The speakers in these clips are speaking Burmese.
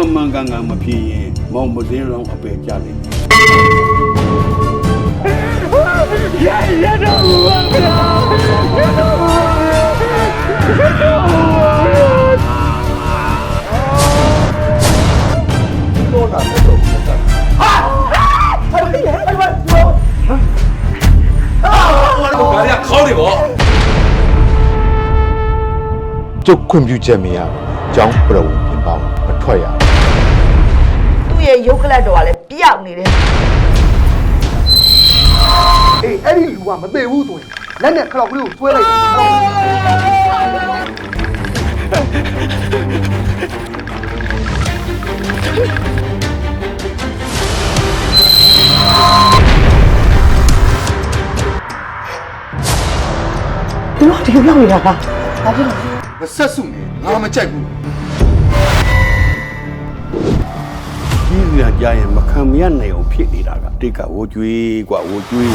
န်ကန်ကန်မဖြစ်ရင်မောင်မစင်းလောင်းအပယ်ကြလိမ့်မယ်ဒါတွေကခေါင်းတွေပေါ့ကျုပ်ခွင့်ပြုချက်မရဘူးအကြောင်းပြဝင်ပြင်ပါမထွက်ရဘူးသူ့ ရဲ့ရုပ်ကလတ်တော်ကလည်းပြောက်နေတယ်အေးအဲ့ဒီလူကမသေးဘူးဆိုရင်လက်နဲ့ခလောက်ကလေးကိုဆွဲလိုက်တယ်သူတို့ဒီလိုလုပ်နေတာကမဆက်စုနေငါမကြိုက်ဘူး ကြီးစရာကြရင်မခံမရနိုင်အောင်ဖြစ်နေတာကတိတ်ကဝိုးကျွေးกว่าဝိုးကျွေး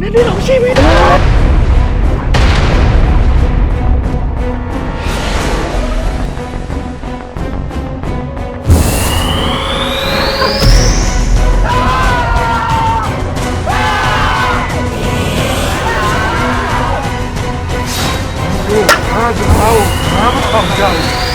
นั่นนี่หลงชีวิตข้าจะเอาน้ำต่อมใจ